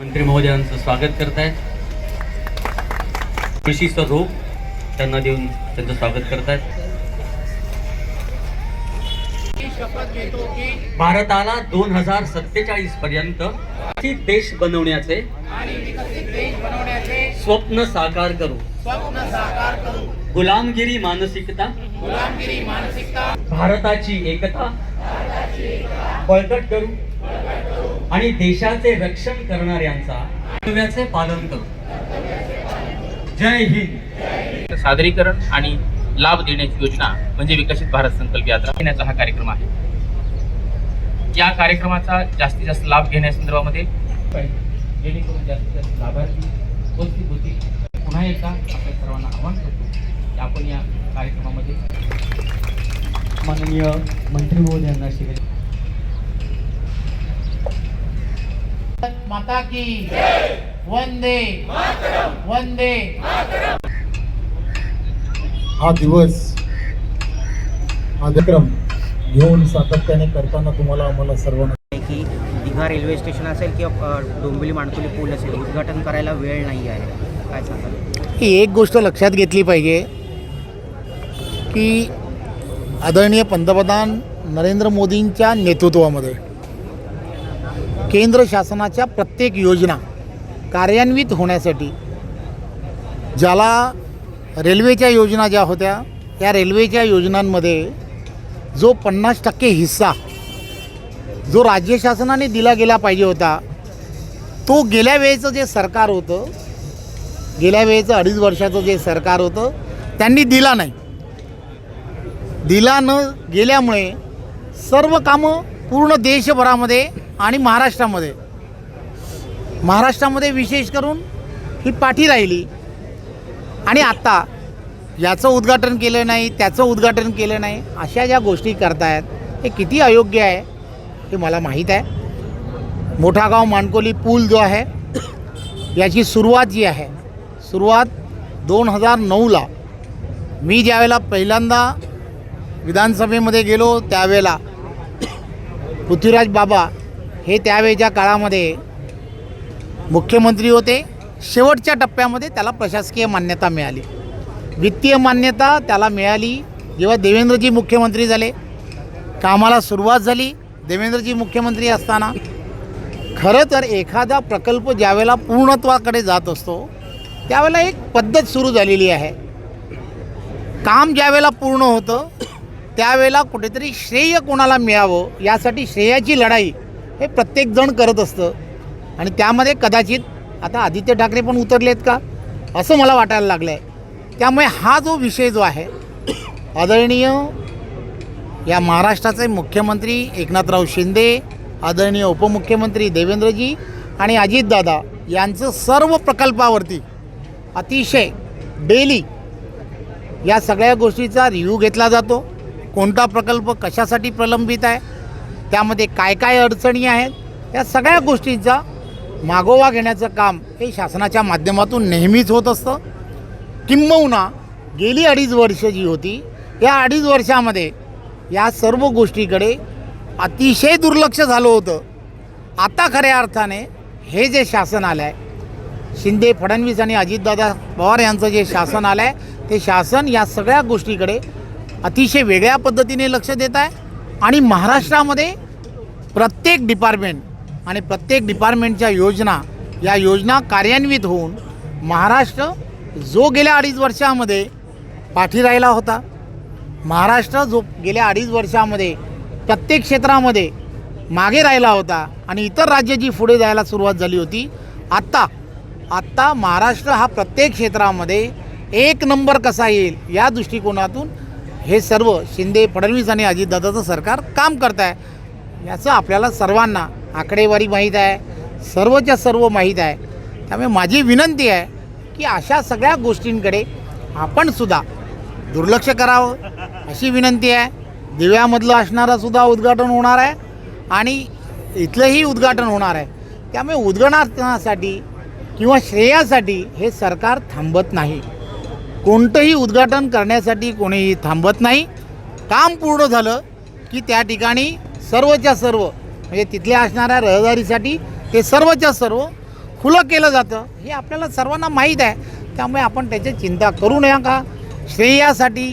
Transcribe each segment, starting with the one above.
मंत्री महोदयांचं स्वागत करतायत कृषीचं रोप त्यांना देऊन त्यांचं स्वागत करतायत. शपथ घेतो की भारताला दोन हजार सत्तेचाळीस पर्यंत. देश बनवण्याचे देश बनवण्याचे. स्वप्न साकार करू. स्वप्न साकार करू गुलामगिरी मानसिकता गुलामगिरी मानसिकता. भारताची एकता. बळकट करू. आणि देशाचे रक्षण करणाऱ्यांचा कर्तव्याचे पालन करू. जय हिंद. सादरीकरण आणि लाभ देण्याची योजना म्हणजे विकसित भारत संकल्प यात्रा घेण्याचा हा कार्यक्रम आहे. या कार्यक्रमाचा जास्तीत जास्त लाभ घेण्यासंदर्भामध्ये जेणेकरून जास्तीत जास्त लाभार्थी उपस्थित होतील. पुन्हा एकदा आपल्या सर्वांना आवाहन करतो की आपण या कार्यक्रमामध्ये माननीय मंत्री महोदयांना शिवेल माता की। वंदे। वंदे। हा दिवस हा कार्यक्रम घेऊन सातत्याने करताना तुम्हाला आम्हाला सर्वांना की दिघा रेल्वे स्टेशन असेल किंवा डोंबिवली माणकुली पूल असेल उद्घाटन करायला वेळ नाही आहे. काय सांगाल? ही एक गोष्ट लक्षात घेतली पाहिजे की आदरणीय पंतप्रधान नरेंद्र मोदींच्या नेतृत्वामध्ये केंद्र शासनाच्या प्रत्येक योजना कार्यान्वित होण्यासाठी ज्याला रेल्वेच्या योजना ज्या होत्या त्या रेल्वेच्या योजनांमध्ये जो पन्नास टक्के हिस्सा जो राज्य शासनाने दिला गेला पाहिजे होता तो गेल्या वेळेचं जे सरकार होतं गेल्या वेळेचं अडीच वर्षाचं जे सरकार होतं त्यांनी दिला नाही. दिला न गेल्यामुळे सर्व कामं पूर्ण देशभरामध्ये आणि महाराष्ट्रामध्ये. महाराष्ट्रामध्ये विशेष करून ही पाठी राहिली. आणि आत्ता याचं उद्घाटन केलं नाही त्याचं उद्घाटन केलं नाही अशा ज्या गोष्टी करतायत हे किती अयोग्य आहे हे मला माहीत आहे. मोठागाव मानकोली पूल जो आहे याची सुरुवात जी आहे सुरुवात दोन हजार नऊला. मी ज्यावेळेला पहिल्यांदा विधानसभेमध्ये गेलो त्यावेळेला पृथ्वीराज बाबा हे त्यावेळेच्या काळामध्ये मुख्यमंत्री होते शेवटच्या टप्प्यामध्ये त्याला प्रशासकीय मान्यता मिळाली. वित्तीय मान्यता त्याला मिळाली. जेव्हा देवेंद्रजी मुख्यमंत्री झाले कामाला सुरुवात झाली देवेंद्रजी मुख्यमंत्री असताना. खरं तर एखादा प्रकल्प ज्यावेळेला पूर्णत्वाकडे जात असतो त्यावेळेला एक पद्धत सुरू झालेली आहे. काम ज्यावेळेला पूर्ण होतं त्यावेळेला कुठेतरी श्रेय कोणाला मिळावं यासाठी श्रेयाची लढाई हे प्रत्येकजण करत असतं. आणि त्यामध्ये कदाचित आता आदित्य ठाकरे पण उतरलेत का? असं मला वाटायला लागलं आहे त्यामुळे हा जो विषय जो आहे आदरणीय या महाराष्ट्राचे मुख्यमंत्री एकनाथराव शिंदे आदरणीय उपमुख्यमंत्री देवेंद्रजी आणि अजितदादा यांचं सर्व प्रकल्पावरती अतिशय डेली या सगळ्या गोष्टीचा रिव्ह्यू घेतला जातो. कोणता प्रकल्प कशासाठी प्रलंबित आहे? त्यामध्ये काय काय अडचणी आहेत या सगळ्या गोष्टींचा मागोवा घेण्याचं काम हे शासनाच्या माध्यमातून नेहमीच होत असतं. किंबहुना गेली अडीच वर्ष जी होती या अडीच वर्षामध्ये या सर्व गोष्टीकडे अतिशय दुर्लक्ष झालं होतं. आता खऱ्या अर्थाने हे जे शासन आलं आहे शिंदे फडणवीस आणि अजितदादा पवार यांचं जे शासन आलं आहे ते शासन या सगळ्या गोष्टीकडे अतिशय वेगळ्या पद्धतीने लक्ष देत आहे आणि महाराष्ट्रामध्ये प्रत्येक डिपार्टमेंट आणि प्रत्येक डिपार्टमेंटच्या योजना या योजना कार्यान्वित होऊन महाराष्ट्र जो गेल्या अडीच वर्षामध्ये पाठी राहिला होता महाराष्ट्र जो गेल्या अडीच वर्षामध्ये प्रत्येक क्षेत्रामध्ये मागे राहिला होता आणि इतर राज्याची पुढे जायला सुरुवात झाली होती आत्ता आत्ता महाराष्ट्र हा प्रत्येक क्षेत्रामध्ये एक नंबर कसा येईल या दृष्टिकोनातून हे सर्व शिंदे फडणवीस आणि अजितदादाचं सरकार काम करत आहे याचं आपल्याला सर्वांना आकडेवारी माहीत आहे सर्वच्या सर्व माहीत आहे. त्यामुळे माझी विनंती आहे की अशा सगळ्या गोष्टींकडे आपणसुद्धा दुर्लक्ष करावं अशी विनंती आहे. दिव्यामधलं असणारंसुद्धा उद्घाटन होणार आहे आणि इथलंही उद्घाटन होणार आहे. त्यामुळे उद्घाटनासाठी किंवा श्रेयासाठी हे सरकार थांबत नाही. कोणतंही उद्घाटन करण्यासाठी कोणीही थांबत नाही. काम पूर्ण झालं की त्या ठिकाणी सर्वच्या सर्व म्हणजे तिथल्या असणाऱ्या रहदारीसाठी ते सर्वच्या सर्व खुलं केलं जातं. हे आपल्याला सर्वांना माहीत आहे. त्यामुळे आपण त्याची चिंता करू नये का श्रेयासाठी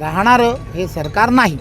राहणारं हे सरकार नाही.